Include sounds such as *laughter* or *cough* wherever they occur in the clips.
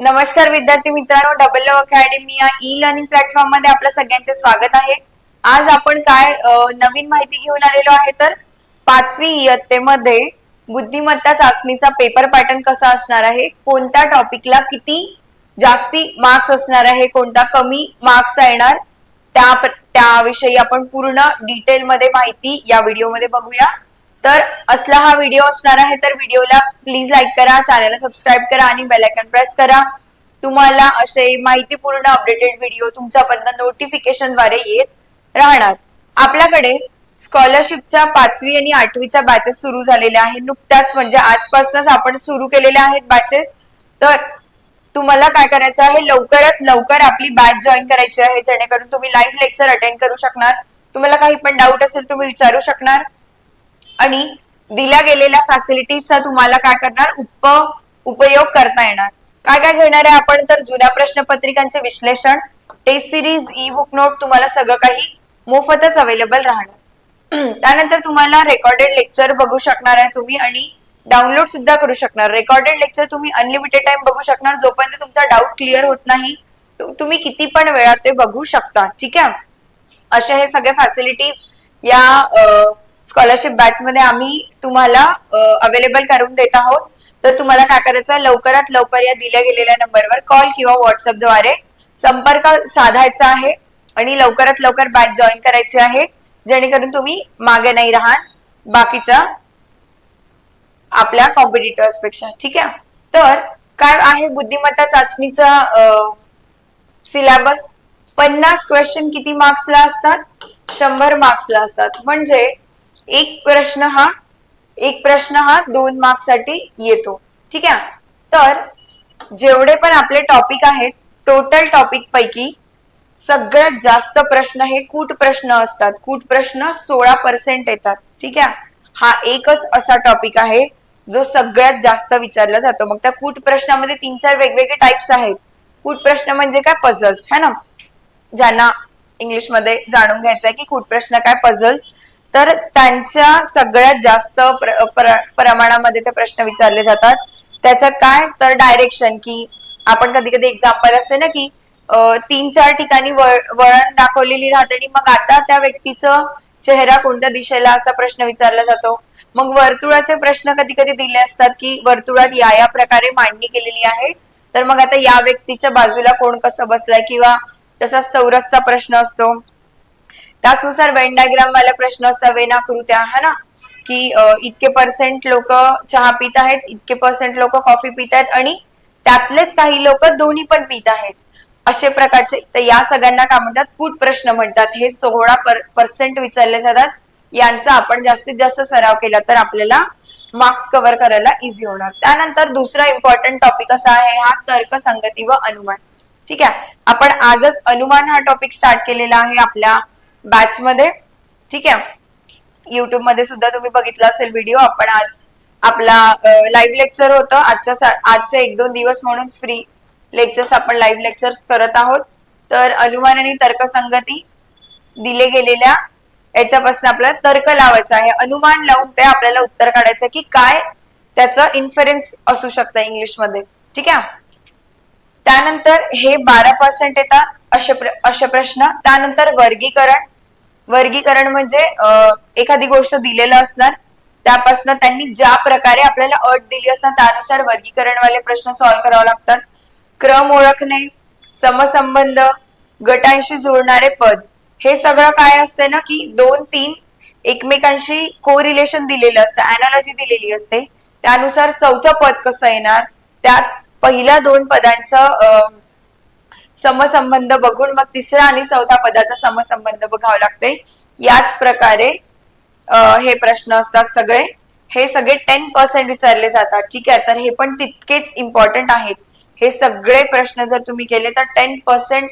नमस्कार विद्यार्थी मित्रांनो डबल लव अकॅडमी या ई लर्निंग प्लॅटफॉर्ममध्ये आपलं सगळ्यांचे स्वागत आहे. आज आपण काय नवीन माहिती घेऊन आलेलो आहे तर पाचवी इयत्तेमध्ये बुद्धिमत्ता चाचणीचा पेपर पॅटर्न कसा असणार आहे कोणत्या टॉपिकला किती जास्ती मार्क्स असणार आहे कोणता कमी मार्क्स येणार त्या त्याविषयी आपण पूर्ण डिटेलमध्ये माहिती या व्हिडिओमध्ये बघूया. तर असला हा व्हिडिओ असणार आहे तर व्हिडिओला प्लीज लाईक करा चॅनलला सबस्क्राईब करा आणि बेल प्रेस करा. तुम्हाला असे माहितीपूर्ण अपडेटेड व्हिडिओ तुमच्यापर्यंत नोटिफिकेशनद्वारे येत राहणार. आपल्याकडे स्कॉलरशिपच्या पाचवी आणि आठवीच्या बॅचेस सुरू झालेल्या आहेत. नुकत्याच म्हणजे आजपासूनच आपण सुरू केलेल्या आहेत बॅचेस तर तुम्हाला काय करायचं आहे? लवकरात लवकर आपली बॅच जॉईन करायची आहे जेणेकरून तुम्ही लाईव्ह लेक्चर अटेंड करू शकणार. तुम्हाला काही पण डाऊट असेल तुम्ही विचारू शकणार. आणि दिल्या गेलेल्या फॅसिलिटीजचा तुम्हाला काय करणार? उप उपयोग करता येणार. काय काय घेणार आहे आपण? तर जुन्या प्रश्नपत्रिकांचे विश्लेषण test series E book note तुम्हाला सगळं काही मोफतच अवेलेबल राहणार. *clears throat* त्यानंतर तुम्हाला रेकॉर्डेड लेक्चर बघू शकणार आहे तुम्ही आणि डाउनलोड सुद्धा करू शकणार. रेकॉर्डेड लेक्चर तुम्ही अनलिमिटेड टाइम बघू शकणार. जोपर्यंत तुमचा डाऊट क्लिअर होत नाही तुम्ही किती पण वेळात ते बघू शकता. ठीक आहे? असे हे सगळे फॅसिलिटीज या स्कॉलरशिप बॅच मध्ये आम्ही तुम्हाला अवेलेबल करून देत आहोत. तर तुम्हाला काय करायचं लवकरात लवकर या दिल्या गेलेल्या नंबरवर कॉल किंवा व्हॉट्सअपद्वारे संपर्क साधायचा आहे आणि लवकरात लवकर बॅच जॉईन करायची आहे. जेणेकरून तुम्ही मागे नाही राहाल बाकीच्या आपल्या कॉम्पिटिटर्सपेक्षा. ठीक आहे? तर काय आहे बुद्धिमत्ता चाचणीचा सिलेबस पन्नास क्वेश्चन किती मार्क्सला असतात? शंभर मार्क्सला असतात. म्हणजे एक प्रश्न हा एक प्रश्न हा दोन मार्क्ससाठी येतो. ठीक आहे? तर जेवढे पण आपले टॉपिक आहेत टोटल टॉपिक पैकी सगळ्यात जास्त प्रश्न हे कूट प्रश्न असतात. कूट प्रश्न सोळा पर्सेंट येतात. ठीक आहे? हा एकच असा टॉपिक आहे जो सगळ्यात जास्त विचारला जातो. मग त्या कूट प्रश्नामध्ये तीन चार वेगवेगळे टाइप्स आहेत. कूट प्रश्न म्हणजे काय? पझल्स है ना? ज्यांना इंग्लिशमध्ये जाणून घ्यायचं आहे की कूट प्रश्न काय? पझल्स तर त्यांच्या सगळ्यात जास्त प्र- प्र- प्रमाणामध्ये ते प्रश्न विचारले जातात. त्याच्यात काय? तर डायरेक्शन की आपण कधी कधी एक्झाम्पल असते ना की तीन चार ठिकाणी वळण दाखवलेली राहते आणि मग आता त्या व्यक्तीचं चेहरा कोणत्या दिशेला असा प्रश्न विचारला जातो? मग वर्तुळाचे प्रश्न कधी कधी दिले असतात की वर्तुळात या या प्रकारे मांडणी केलेली आहे. तर मग आता या व्यक्तीच्या बाजूला कोण कसं बसलाय किंवा तसाच चौरसचा प्रश्न असतो. त्याचनुसार वेन डायग्राम वाला प्रश्न असतात कृत्या आहे ना? की इतके पर्सेंट लोक चहा पित आहेत इतके पर्सेंट लोक कॉफी पित आहेत आणि त्यातलेच काही लोक दोन्ही पण पित आहेत. असे प्रकारचे तर या सगळ्यांना काय म्हणतात? पूट प्रश्न म्हणतात. हे सोळा पर्सेंट विचारले जातात. यांचा आपण जास्तीत जास्त सराव केला तर आपल्याला मार्क्स कव्हर करायला इझी होणार. त्यानंतर दुसरा इम्पॉर्टंट टॉपिक असा आहे हा तर्क संगती व अनुमान. ठीक आहे? आपण आजच अनुमान हा टॉपिक स्टार्ट केलेला आहे आपल्या बॅच मध्ये. ठीक आहे? युट्यूबमध्ये सुद्धा तुम्ही बघितला असेल व्हिडिओ आपण आज आपला लाईव्ह लेक्चर होतं. आजच्या आजचे एक दोन दिवस म्हणून फ्री लेक्चर्स आपण लाईव्ह लेक्चर्स करत आहोत. तर अनुमान आणि तर्कसंगती दिले गेलेल्या याच्यापासून आपल्याला तर्क लावायचा आहे. अनुमान लावून ते आपल्याला उत्तर काढायचं की काय त्याचं इन्फरन्स असू शकतं इंग्लिशमध्ये. ठीक आहे? त्यानंतर हे बारा पर्सेंट येतात असे असे प्रश्न. त्यानंतर वर्गीकरण. वर्गीकरण म्हणजे एखादी गोष्ट दिलेलं असणार त्यापासून त्यांनी ज्या प्रकारे आपल्याला अट दिली असणार त्यानुसार वर्गीकरणवाले प्रश्न सॉल्व्ह करावे लागतात. क्रम ओळखणे समसंबंध गटांशी जुळणारे पद हे सगळं काय असते ना की दोन तीन एकमेकांशी को रिलेशन दिलेलं असतं अनालॉजी दिलेली असते. त्यानुसार चौथं पद कसं येणार? त्यात पहिल्या दोन पदांचं समसंबंध बघून मग तिसरा आणि चौथा पदाचा समसंबंध बघावा लागते याच प्रकारे हे प्रश्न असतात सगळे. हे सगळे टेन पर्सेंट विचारले जातात. ठीक आहे तर हे पण तितकेच इम्पॉर्टंट आहेत. हे सगळे प्रश्न जर तुम्ही केले तर टेन पर्सेंट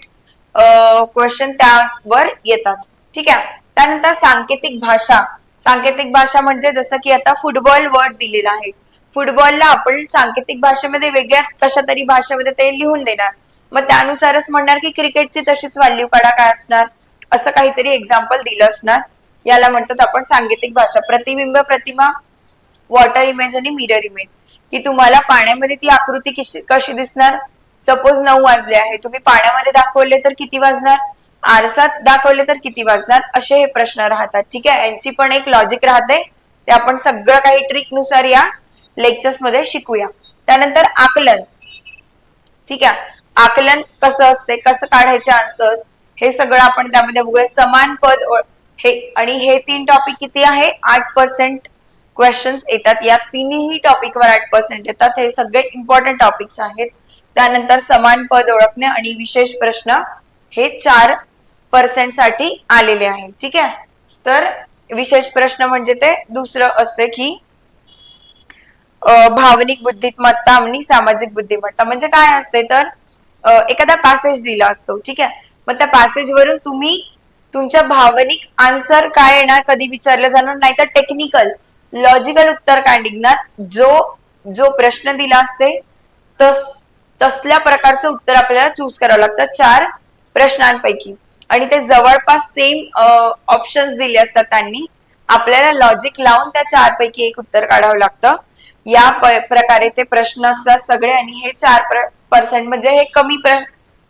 क्वेश्चन त्यावर येतात. ठीक आहे? त्यानंतर सांकेतिक भाषा. सांकेतिक भाषा म्हणजे जसं की आता फुटबॉल वर्ड दिलेला आहे. फुटबॉलला आपण सांकेतिक भाषेमध्ये वेगळ्या कशा तरी भाषेमध्ये ते लिहून देणार. मग त्यानुसारच म्हणणार की क्रिकेटची तशीच व्हॅल्यू काढा काय असणार? असं काहीतरी एक्झाम्पल दिलं असणार. याला म्हणतो आपण सांकेतिक भाषा. प्रतिबिंब प्रतिमा वॉटर इमेज आणि मिरर इमेज की तुम्हाला पाण्यामध्ये ती आकृती कशी कशी दिसणार? सपोज नऊ वाजले आहे. तुम्ही पाण्यामध्ये दाखवले तर किती वाजणार? आरसात दाखवले तर किती वाजणार? असे हे प्रश्न राहतात. ठीक आहे? यांची पण एक लॉजिक राहते. ते आपण सगळं काही ट्रिकनुसार या लेक्चर्समध्ये शिकूया. त्यानंतर आकलन. ठीक आहे? आकलन कसं असते कसं काढायचे आन्सर्स हे सगळं आपण त्यामध्ये बघूया. समान पद हे आणि हे तीन टॉपिक किती आहे? आठ पर्सेंट क्वेश्चन्स येतात. या तिन्ही टॉपिकवर आठ पर्सेंट येतात. हे सगळे इम्पॉर्टंट टॉपिक्स आहेत. त्यानंतर समान पद ओळखणे आणि विशेष प्रश्न हे चार पर्सेंटसाठी आलेले आहेत. ठीक आहे? तर विशेष प्रश्न म्हणजे ते दुसरं असते की भावनिक बुद्धिमत्ता आणि सामाजिक बुद्धिमत्ता. म्हणजे काय असते तर एखादा पॅसेज दिला असतो ठीक आहे? मग त्या passage वरून तुम्ही तुमच्या भावनिक आन्सर काय येणार कधी विचारलं जाणार नाही तर टेक्निकल लॉजिकल उत्तर काय निघणार? जो जो प्रश्न दिला असते तस तसल्या प्रकारचं उत्तर आपल्याला चूज करावं लागतं चार प्रश्नांपैकी. आणि ते जवळपास सेम ऑप्शन्स दिले असतात त्यांनी. आपल्याला लॉजिक लावून त्या चार पैकी एक उत्तर काढावं लागतं. या प्रकारे ते प्रश्न असतात सगळे आणि हे चार पर्सेंट म्हणजे हे कमी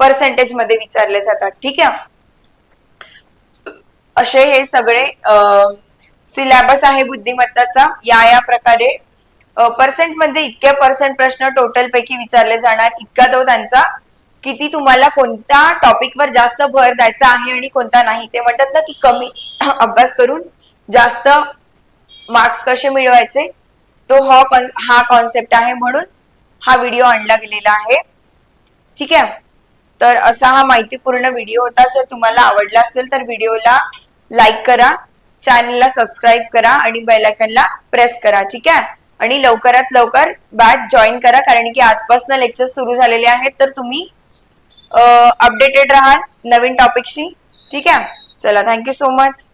पर्सेंटेजमध्ये विचारले जातात. ठीक आहे? असे हे सगळे सिलेबस आहे बुद्धिमत्ताचा. या या प्रकारे पर्सेंट म्हणजे इतके पर्सेंट प्रश्न टोटल पैकी विचारले जाणार. इतका तो त्यांचा किती तुम्हाला कोणत्या टॉपिकवर जास्त भर द्यायचा आहे आणि कोणता नाही. ते म्हणतात ना की कमी. *clears throat* अभ्यास करून जास्त मार्क्स कसे मिळवायचे? तो हा कॉन- हा कॉन्सेप्ट आहे म्हणून हा व्हिडिओ आणला गेलेला आहे. ठीक आहे? तर असा हा माहितीपूर्ण व्हिडिओ होता. जर तुम्हाला आवडला असेल तर व्हिडिओला लाईक करा चॅनलला सबस्क्राईब करा आणि बेलायकनला प्रेस करा. ठीक आहे? आणि लवकरात लवकर बॅच जॉईन करा. कारण की आजपासून लेक्चर सुरू झालेले आहेत. तर तुम्ही अपडेटेड राहाल नवीन टॉपिकशी ठीक आहे? चला थँक्यू सो मच